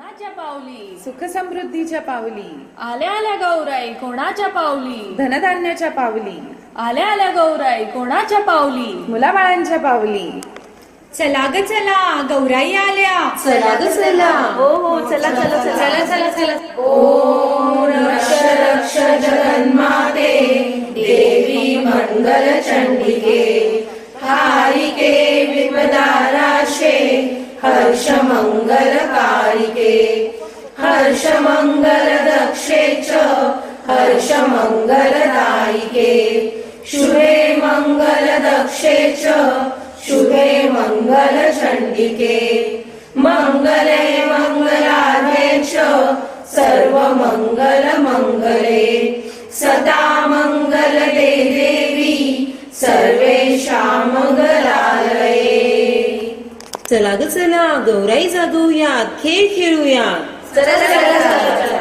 कोणाच्या पावली? सुख समृद्धीच्या पावली. आल्या आल्या गौराई कोणाच्या पावली? धनधान्याच्या पावली. आल्या आल्या गौराई कोणाच्या पावली? मुलाबाळांच्या पावली. चला ग चला गौराई आल्या. चला ग चला. हो हो चला चला चला. चला चला देवी मंगल चंडिके हारिके विपदाराशे हर्ष मंगल मंगल दक्षे च हर्ष मंगल दायिके शुभे मंगल दक्षे च शुभे मंगल चंडिके मंगले मंगलाधे च सर्व मंगल मंगले सदा मंगल दे देवी सर्वे चला ग चला गौराई जागवूया खेळ खेळूया। चला चला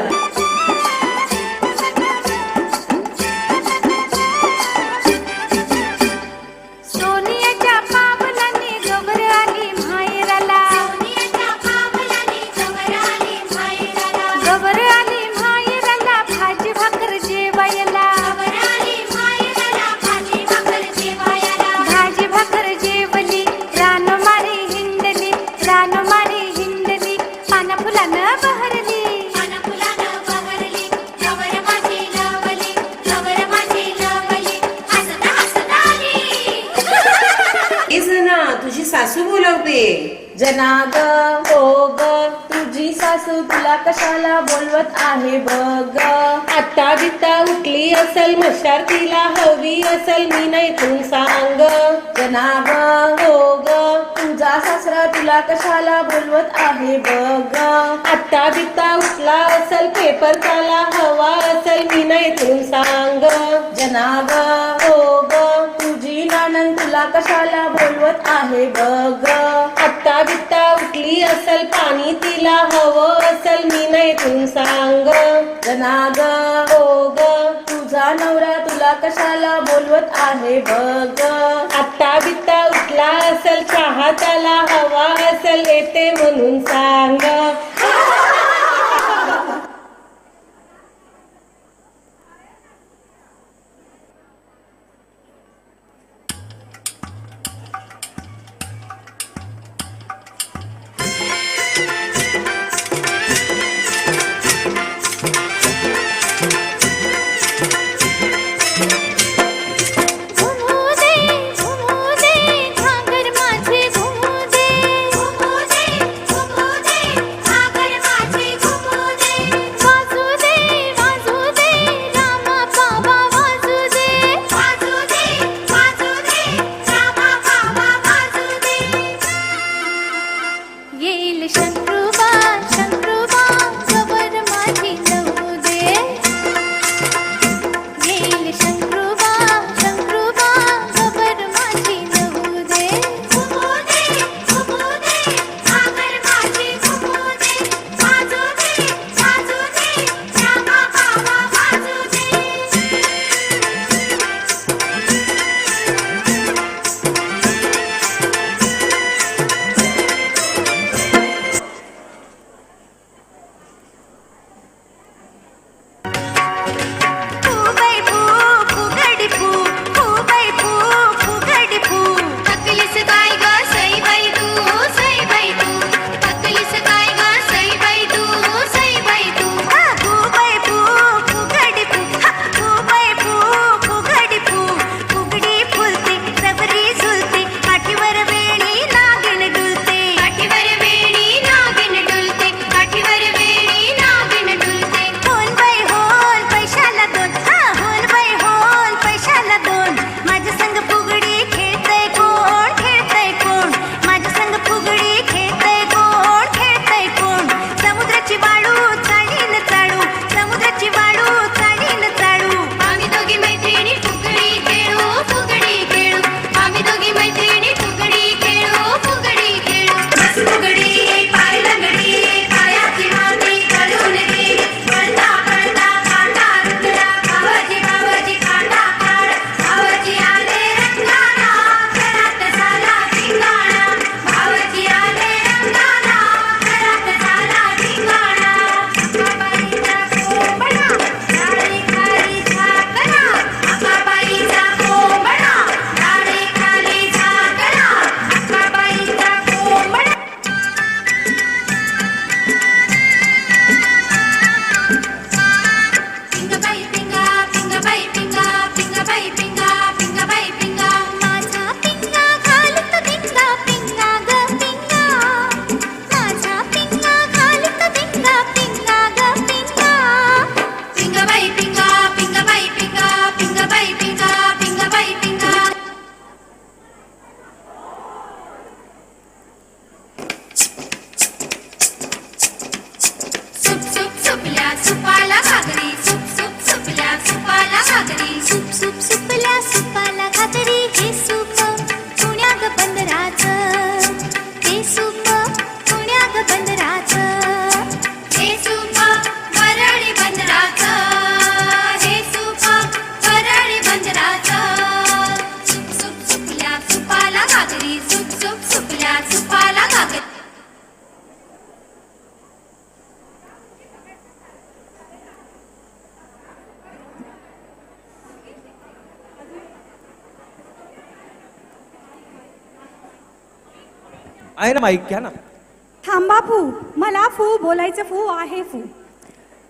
सासू बोलवते. जनाग हो ग तुझी सासू तुला कशाला बोलवत आहे बग आता बिता उठली असल मशार तिला हवी असल मी नाही तू सांग. जनाग हो ग तुझा सासरा तुला कशाला बोलवत आहे बग आता बिता उठला असल पेपर त्याला हवा असल मी नाही तू सांग. जनाग हो ग नानन कशाला बोलवत आहे बघ? आता बिता उठली असल पाणी तिला हवं असल मी नाही तुम सांग. जनाग हो ग तुझा नवरा तुला कशाला बोलवत आहे बघ? आता बिता उठला असल चहा त्याला हवा असल येते म्हणून सांग. आहे ना माईक? घ्या ना. थांबा फू. मला फू बोलायचं फू आहे फू.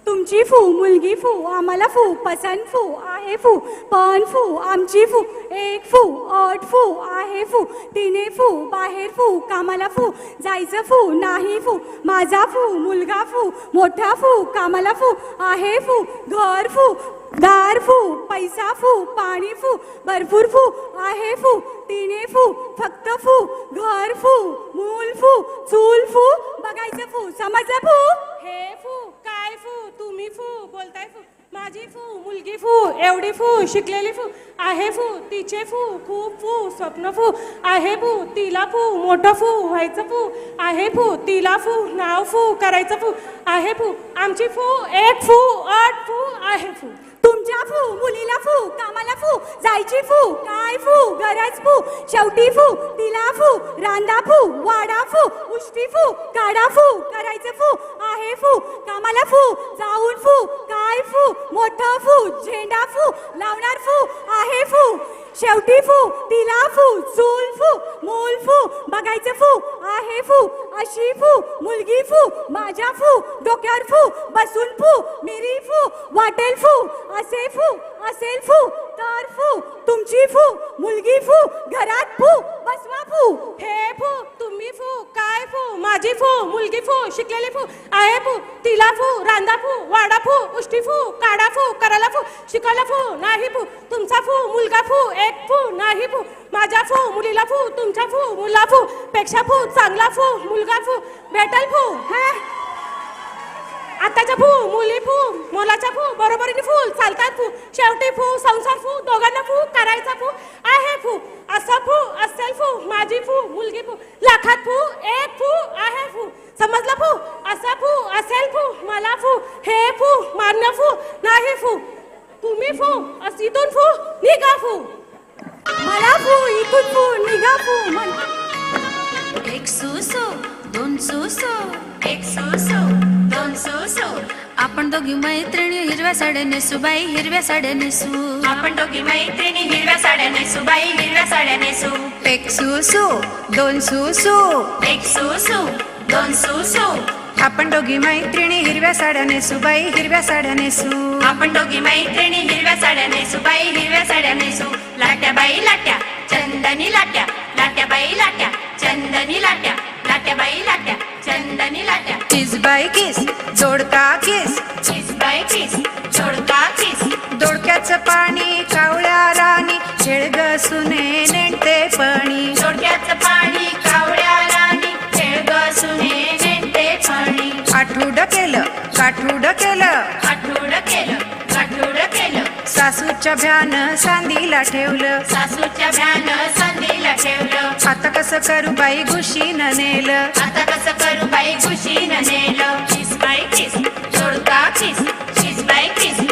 तुमची फू मुलगी फू आम्हाला फू पसंत फू आहे फू पण फू आमची फू एक फू अट फू आहे फू तिने फू बाहेर फू कामाला फू जायचं फू नाही फू माझा फू मुलगा फू मोठा फू कामाला फू आहे फू घर फू दार फू पैसा फू पाणी फू भरपूर फू आहे फू तिने फू फक्त फू घर फू मूल फू चूल फू बघायचं फू समजलं फू? हे फू काय फू तुम्ही फू बोलताय फू माझी फू मुलगी फू एवढी फू शिकलेली फू आहे फू तिचे फू खूप फू स्वप्न फू आहे फू तिला फू मोठं फू व्हायचं फू आहे फू तिला फू नाव फू करायचं फू आहे फू आमची फू एक फू आठ फू आहे फू. तुमच्या फू मुलीला फू कामाला फू जायची फू काय फू गरज फू शेवटी फू तिला फू रांदा फू वाडा फू उष्टी फू काढा फू करायचं फू आहे फू कामाला फू जाऊन फू काय फू मोठं फू झेंडा फू लावणार फू आहे फू. शेवटी फू तिला फू चूल फू मूल फू बघायचं फू आहे फू अशी फू मुलगी फू माझ्या फू डोक्यावर फू बसून फू मिरी फू वाटेल फू असे फू असेल फू तर फू तुमची फू मुलगी फू घरात फू बसवा फू हे फू फू माझी फू मुलगी फू शिकलेली फू आहे फू तिला फू रांदा फू वाडा फू उष्टी फू काढा फू करायला फू शिकायला फू नाही फू तुमचा फू मुलगा फू एक फू नाही फू माझ्या फू मुलीला फू तुमच्या फू मुला फू पेक्षा फू चांगला फू मुलगा फू भेटल फू. हा? आताच्या फू मुली फू मोलाच्या फू बरोबरीने फूल चालतात फू शेवटी फू संसार फू दोघांना फू करायचा फू आहे फू. असा फू असेल फू माझी फू मुलगी फू लाखात फू एक फू आहे फू. समजला फू? असा फू असेल फू मला फू हे फू मान्य फू नाही फू. तुम्ही फू अस इथून फू निघा फू. मला फू इथून फू निघा फू म्हण. एक सुसो दोन सुसो एक सुसो दोन सुसो. आपण दोघी मैत्रिणी हिरव्या साड्या नेसू बाई हिरव्या साड्या नेसू आपण दोघी मैत्रिणी हिरव्या साड्या नेसू बाई हिरव्या साड्या नेसू एक सुसू दोन सुसू एक सुसो दोन सुसो आपण दोघी मैत्रिणी हिरव्या साड्या नेसू बाई हिरव्या साड्या नेसू आपण दोघी मैत्रिणी हिरव्या साड्या नेसू बाई हिरव्या साड्या नेसू लाट्या बाई लाट्या चंदनी लाट्या लाट्या बाई लाट्या चंदनी लाट्या. लाट्या बाई लाट्या. चंदनी लाट्या. किस बाई किस जोडका किस किस बाई किस जोडका किस दोडक्याचं पाणी कावळ्या राणी. खेळ सुने नेणते पणी जोडक्याचं पाणी कावड्या राणी. खेळ सुने नेते पाणी आठवड केलं काठूड केलं. सासूच्या भ्यान सांदीला ठेवलं. सासूच्या भ्यान संधीला ठेवलं. आता कसं करू बाई घुशीन नेलं. आता कसं करू बाई खुशीनं नेलं. किस बाई किस जोडका किस किस बाई किस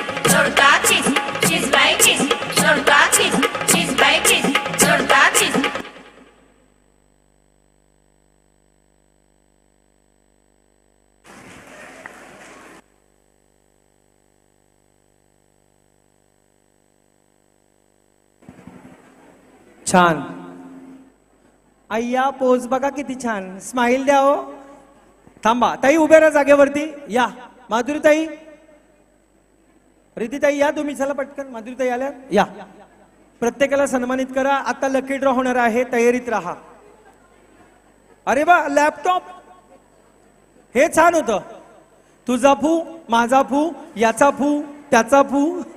छान. अय्या पोच बघा किती छान. स्माईल द्या हो थांबा ताई उभे राहा जागेवरती. या. माधुरी ताई रिती ताई या तुम्ही. चला पटकन. माधुरी ताई आल्या. या. प्रत्येकाला सन्मानित करा. आता लकी ड्रॉ होणार आहे. तयारीत राहा. अरे वा लॅपटॉप हे छान होतं. तुझा फू माझा फू याचा फू त्याचा फू.